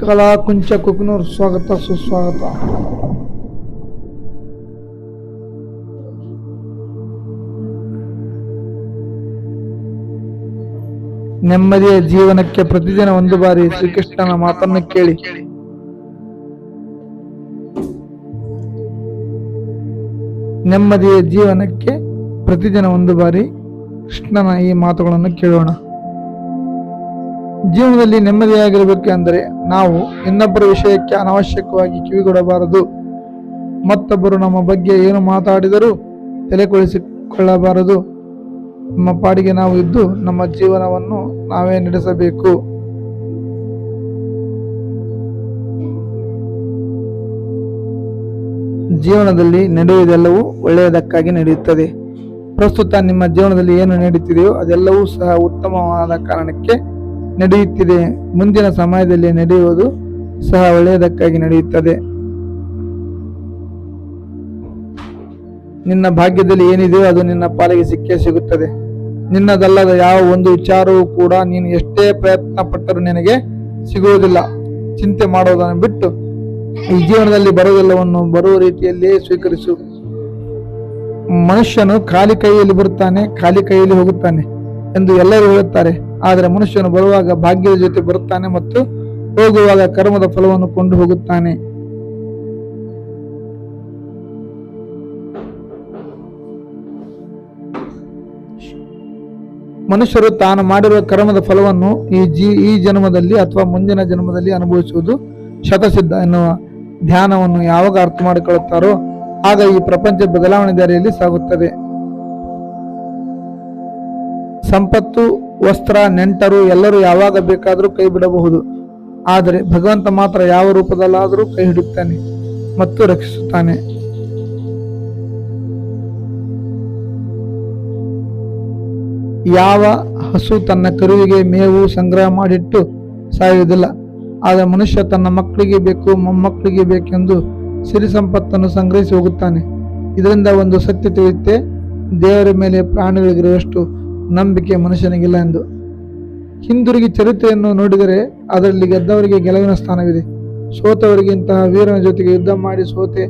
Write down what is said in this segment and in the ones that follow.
ಕಲಾಕುಂಚ ಕುಕ್ನೂರ್ ಸ್ವಾಗತ, ಸುಸ್ವಾಗತ. ನೆಮ್ಮದಿಯ ಜೀವನಕ್ಕೆ ಪ್ರತಿದಿನ ಒಂದು ಬಾರಿ ಶ್ರೀಕೃಷ್ಣನ ಮಾತನ್ನು ಕೇಳಿ. ನೆಮ್ಮದಿಯ ಜೀವನಕ್ಕೆ ಪ್ರತಿದಿನ ಒಂದು ಬಾರಿ ಕೃಷ್ಣನ ಈ ಮಾತುಗಳನ್ನು ಕೇಳೋಣ. ಜೀವನದಲ್ಲಿ ನೆಮ್ಮದಿಯಾಗಿರಬೇಕೆಂದರೆ ನಾವು ಇನ್ನೊಬ್ಬರ ವಿಷಯಕ್ಕೆ ಅನಾವಶ್ಯಕವಾಗಿ ಕಿವಿಗೊಡಬಾರದು. ಮತ್ತೊಬ್ಬರು ನಮ್ಮ ಬಗ್ಗೆ ಏನು ಮಾತಾಡಿದರೂ ತಲೆಕೊಳಿಸಿಕೊಳ್ಳಬಾರದು ನಮ್ಮ ಪಾಡಿಗೆ ನಾವು ಇದ್ದು ನಮ್ಮ ಜೀವನವನ್ನು ನಾವೇ ನಡೆಸಬೇಕು. ಜೀವನದಲ್ಲಿ ನಡೆಯುವುದೆಲ್ಲವೂ ಒಳ್ಳೆಯದಕ್ಕಾಗಿ ನಡೆಯುತ್ತದೆ. ಪ್ರಸ್ತುತ ನಿಮ್ಮ ಜೀವನದಲ್ಲಿ ಏನು ನಡೀತಿದೆಯೋ ಅದೆಲ್ಲವೂ ಸಹ ಉತ್ತಮವಾದ ಕಾರಣಕ್ಕೆ ನಡೆಯುತ್ತಿದೆ. ಮುಂದಿನ ಸಮಯದಲ್ಲಿ ನಡೆಯುವುದು ಸಹ ಒಳ್ಳೆಯದಕ್ಕಾಗಿ ನಡೆಯುತ್ತದೆ. ನಿನ್ನ ಭಾಗ್ಯದಲ್ಲಿ ಏನಿದೆಯೋ ಅದು ನಿನ್ನ ಪಾಲಿಗೆ ಸಿಕ್ಕೇ ಸಿಗುತ್ತದೆ. ನಿನ್ನದಲ್ಲದ ಯಾವ ಒಂದು ವಿಚಾರವೂ ಕೂಡ ನೀನು ಎಷ್ಟೇ ಪ್ರಯತ್ನ ಪಟ್ಟರೂ ನಿನಗೆ ಸಿಗುವುದಿಲ್ಲ. ಚಿಂತೆ ಮಾಡುವುದನ್ನು ಬಿಟ್ಟು ಈ ಜೀವನದಲ್ಲಿ ಬರುವುದೆಲ್ಲವನ್ನು ಬರುವ ರೀತಿಯಲ್ಲಿ ಸ್ವೀಕರಿಸು. ಮನುಷ್ಯನು ಖಾಲಿ ಕೈಯಲ್ಲಿ ಬರುತ್ತಾನೆ, ಖಾಲಿ ಕೈಯಲ್ಲಿ ಹೋಗುತ್ತಾನೆ ಎಂದು ಎಲ್ಲರೂ ಹೇಳುತ್ತಾರೆ. ಆದರೆ ಮನುಷ್ಯನು ಬರುವಾಗ ಭಾಗ್ಯದ ಜೊತೆ ಬರುತ್ತಾನೆ ಮತ್ತು ಹೋಗುವಾಗ ಕರ್ಮದ ಫಲವನ್ನು ಕೊಂಡು ಹೋಗುತ್ತಾನೆ. ಮನುಷ್ಯರು ತಾನು ಮಾಡಿರುವ ಕರ್ಮದ ಫಲವನ್ನು ಈ ಜೀ, ಈ ಜನ್ಮದಲ್ಲಿ ಅಥವಾ ಮುಂದಿನ ಜನ್ಮದಲ್ಲಿ ಅನುಭವಿಸುವುದು ಶತಸಿದ್ಧ ಎನ್ನುವ ಧ್ಯಾನವನ್ನು ಯಾವಾಗ ಅರ್ಥ ಮಾಡಿಕೊಳ್ಳುತ್ತಾರೋ ಆಗ ಈ ಪ್ರಪಂಚ ಬದಲಾವಣೆ ದಾರಿಯಲ್ಲಿ ಸಾಗುತ್ತದೆ. ಸಂಪತ್ತು ವಸ್ತ್ರ, ನೆಂಟರು, ಎಲ್ಲರೂ ಯಾವಾಗ ಬೇಕಾದರೂ ಕೈ ಬಿಡಬಹುದು. ಆದರೆ ಭಗವಂತ ಮಾತ್ರ ಯಾವ ರೂಪದಲ್ಲಾದರೂ ಕೈ ಹಿಡಿಯುತ್ತಾನೆ ಮತ್ತು ರಕ್ಷಿಸುತ್ತಾನೆ. ಯಾವ ಹಸು ತನ್ನ ಕರುವಿಗೆ ಮೇವು ಸಂಗ್ರಹ ಮಾಡಿಟ್ಟು ಸಾಯುವುದಿಲ್ಲ ಆದರೆ ಮನುಷ್ಯ ತನ್ನ ಮಕ್ಕಳಿಗೆ ಬೇಕು, ಮೊಮ್ಮಕ್ಕಳಿಗೆ ಬೇಕೆಂದು ಸಿರಿ ಸಂಪತ್ತನ್ನು ಸಂಗ್ರಹಿಸಿ ಹೋಗುತ್ತಾನೆ. ಇದರಿಂದ ಒಂದು ಸತ್ಯ ತಿಳಿಯುತ್ತೆ, ದೇವರ ಮೇಲೆ ಪ್ರಾಣಿಗಳಿಗಿರುವಷ್ಟು ನಂಬಿಕೆ ಮನುಷ್ಯನಿಗಿಲ್ಲ ಎಂದು. ಹಿಂದಿರುಗಿ ಚರಿತ್ರೆಯನ್ನು ನೋಡಿದರೆ ಅದರಲ್ಲಿ ಗೆದ್ದವರಿಗೆ ಗೆಲುವಿನ ಸ್ಥಾನವಿದೆ. ಸೋತವರಿಗೆ ಇಂತಹ ವೀರನ ಜೊತೆಗೆ ಯುದ್ಧ ಮಾಡಿ ಸೋತೆ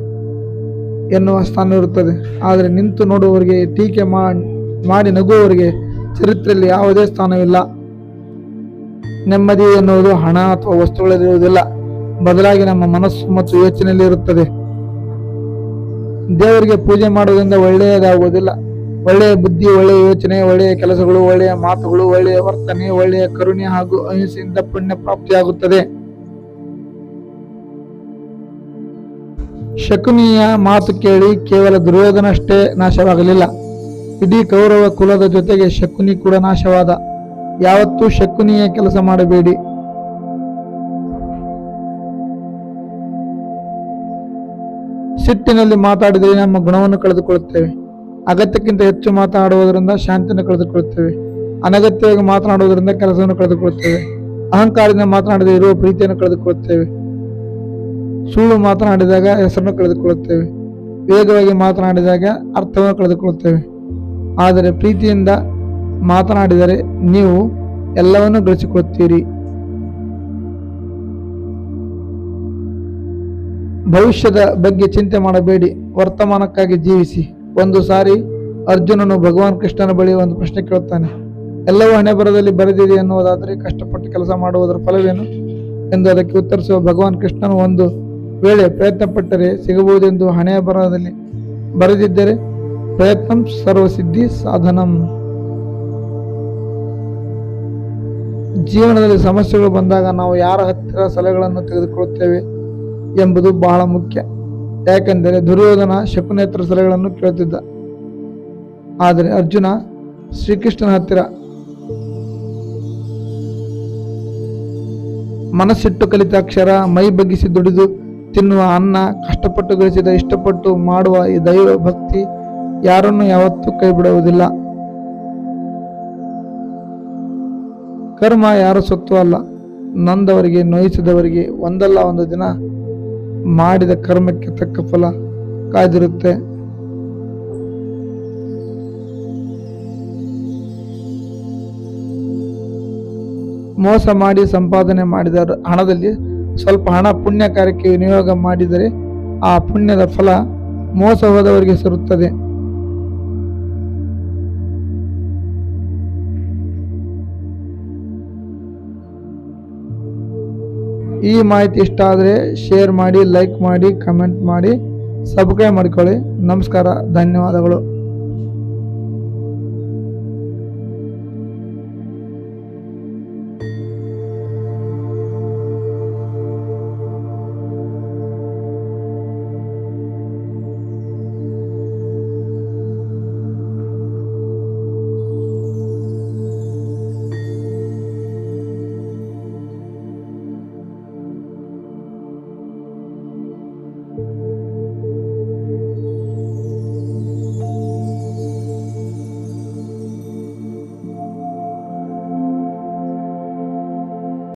ಎನ್ನುವ ಸ್ಥಾನವಿರುತ್ತದೆ ಆದರೆ ನಿಂತು ನೋಡುವವರಿಗೆ, ಟೀಕೆ ಮಾಡಿ ನಗುವವರಿಗೆ ಚರಿತ್ರೆಯಲ್ಲಿ ಯಾವುದೇ ಸ್ಥಾನವಿಲ್ಲ. ನೆಮ್ಮದಿ ಎನ್ನುವುದು ಹಣ ಅಥವಾ ವಸ್ತುಗಳಲ್ಲಿರುವುದಿಲ್ಲ. ಬದಲಾಗಿ ನಮ್ಮ ಮನಸ್ಸು ಮತ್ತು ಯೋಚನೆಯಲ್ಲಿ ಇರುತ್ತದೆ. ದೇವರಿಗೆ ಪೂಜೆ ಮಾಡುವುದರಿಂದ ಒಳ್ಳೆಯದಾಗುವುದಿಲ್ಲ. ಒಳ್ಳೆಯ ಬುದ್ಧಿ ಒಳ್ಳೆಯ ಯೋಚನೆ ಒಳ್ಳೆಯ ಕೆಲಸಗಳು ಒಳ್ಳೆಯ ಮಾತುಗಳು ಒಳ್ಳೆಯ ವರ್ತನೆ ಒಳ್ಳೆಯ ಕರುಣೆ ಹಾಗೂ ಅಹಿಂಸೆಯಿಂದ ಪುಣ್ಯ ಪ್ರಾಪ್ತಿಯಾಗುತ್ತದೆ. ಶಕುನಿಯ ಮಾತು ಕೇಳಿ ಕೇವಲ ದುರ್ಯೋಧನಷ್ಟೇ ನಾಶವಾಗಲಿಲ್ಲ. ಇಡೀ ಕೌರವ ಕುಲದ ಜೊತೆಗೆ ಶಕುನಿ ಕೂಡ ನಾಶವಾದ. ಯಾವತ್ತೂ ಶಕುನಿಯ ಕೆಲಸ ಮಾಡಬೇಡಿ. ಸಿಟ್ಟಿನಲ್ಲಿ ಮಾತಾಡಿದರೆ ನಮ್ಮ ಗುಣವನ್ನು ಕಳೆದುಕೊಳ್ಳುತ್ತೇವೆ. ಅಗತ್ಯಕ್ಕಿಂತ ಹೆಚ್ಚು ಮಾತನಾಡುವುದರಿಂದ ಶಾಂತಿಯನ್ನು ಕಳೆದುಕೊಳ್ಳುತ್ತೇವೆ. ಅನಗತ್ಯವಾಗಿ ಮಾತನಾಡುವುದರಿಂದ ಕೆಲಸವನ್ನು ಕಳೆದುಕೊಳ್ಳುತ್ತೇವೆ. ಅಹಂಕಾರದಿಂದ ಮಾತನಾಡದೆ ಇರುವ ಪ್ರೀತಿಯನ್ನು ಕಳೆದುಕೊಳ್ಳುತ್ತೇವೆ. ಸುಳ್ಳು ಮಾತನಾಡಿದಾಗ ಹೆಸರನ್ನು ಕಳೆದುಕೊಳ್ಳುತ್ತೇವೆ. ವೇಗವಾಗಿ ಮಾತನಾಡಿದಾಗ ಅರ್ಥವನ್ನು ಕಳೆದುಕೊಳ್ಳುತ್ತೇವೆ. ಆದರೆ ಪ್ರೀತಿಯಿಂದ ಮಾತನಾಡಿದರೆ ನೀವು ಎಲ್ಲವನ್ನೂ ಗಳಿಸಿಕೊಳ್ಳುತ್ತೀರಿ. ಭವಿಷ್ಯದ ಬಗ್ಗೆ ಚಿಂತೆ ಮಾಡಬೇಡಿ. ವರ್ತಮಾನಕ್ಕಾಗಿ ಜೀವಿಸಿ. ಒಂದು ಸಾರಿ ಅರ್ಜುನನು ಭಗವಾನ್ ಕೃಷ್ಣನ ಬಳಿ ಒಂದು ಪ್ರಶ್ನೆ ಕೇಳುತ್ತಾನೆ. ಎಲ್ಲವೂ ಹಣೆ ಬರದಲ್ಲಿ ಬರೆದಿದೆ ಎನ್ನುವುದಾದರೆ ಕಷ್ಟಪಟ್ಟು ಕೆಲಸ ಮಾಡುವುದರ ಫಲವೇನು? ಎಂದು ಅದಕ್ಕೆ ಉತ್ತರಿಸುವ ಭಗವಾನ್ ಕೃಷ್ಣನು ಒಂದು ವೇಳೆ ಪ್ರಯತ್ನಪಟ್ಟರೆ ಸಿಗಬಹುದೆಂದು ಹಣೆಯ ಬರಹದಲ್ಲಿ ಬರೆದಿದ್ದರೆ ಪ್ರಯತ್ನ ಸರ್ವಸಿದ್ಧಿ ಸಾಧನಂ. ಜೀವನದಲ್ಲಿ ಸಮಸ್ಯೆಗಳು ಬಂದಾಗ ನಾವು ಯಾರ ಹತ್ತಿರ ಸಲಹೆಗಳನ್ನು ತೆಗೆದುಕೊಳ್ಳುತ್ತೇವೆ ಎಂಬುದು ಬಹಳ ಮುಖ್ಯ. ಯಾಕೆಂದರೆ ದುರ್ಯೋಧನ ಶಕುನೇತ್ರ ಸಲಹೆಗಳನ್ನು ಕೇಳುತ್ತಿದ್ದ. ಆದರೆ ಅರ್ಜುನ ಶ್ರೀಕೃಷ್ಣನ ಹತ್ತಿರ ಮನಸ್ಸಿಟ್ಟು ಕಲಿತ ಅಕ್ಷರ ಮೈ ಬಗ್ಗಿಸಿ ದುಡಿದು ತಿನ್ನುವ ಅನ್ನ ಕಷ್ಟಪಟ್ಟು ಗಳಿಸಿದ ಇಷ್ಟಪಟ್ಟು ಮಾಡುವ ಈ ದೈವ ಭಕ್ತಿ ಯಾರನ್ನು ಯಾವತ್ತೂ ಕೈ ಬಿಡುವುದಿಲ್ಲ ಕರ್ಮ ಯಾರ ಸೊತ್ತು ಅಲ್ಲ. ನೊಂದವರಿಗೆ, ನೋಯಿಸಿದವರಿಗೆ ಒಂದಲ್ಲ ಒಂದು ದಿನ ಮಾಡಿದ ಕರ್ಮಕ್ಕೆ ತಕ್ಕ ಫಲ ಕಾಯ್ದಿರುತ್ತೆ ಮೋಸ ಮಾಡಿ ಸಂಪಾದನೆ ಮಾಡಿದ ಹಣದಲ್ಲಿ ಸ್ವಲ್ಪ ಹಣ ಪುಣ್ಯ ಕಾರ್ಯಕ್ಕೆ ವಿನಿಯೋಗ ಮಾಡಿದರೆ ಆ ಪುಣ್ಯದ ಫಲ ಮೋಸ ಹೋದವರಿಗೆ ಸೇರುತ್ತದೆ ಈ ಮಾಹಿತಿ ಇಷ್ಟ ಆದರೆ ಶೇರ್ ಮಾಡಿ ಲೈಕ್ ಮಾಡಿ ಕಮೆಂಟ್ ಮಾಡಿ ಸಬ್ಸ್ಕ್ರೈಬ್ ಮಾಡ್ಕೊಳ್ಳಿ. ನಮಸ್ಕಾರ ಧನ್ಯವಾದಗಳು. you.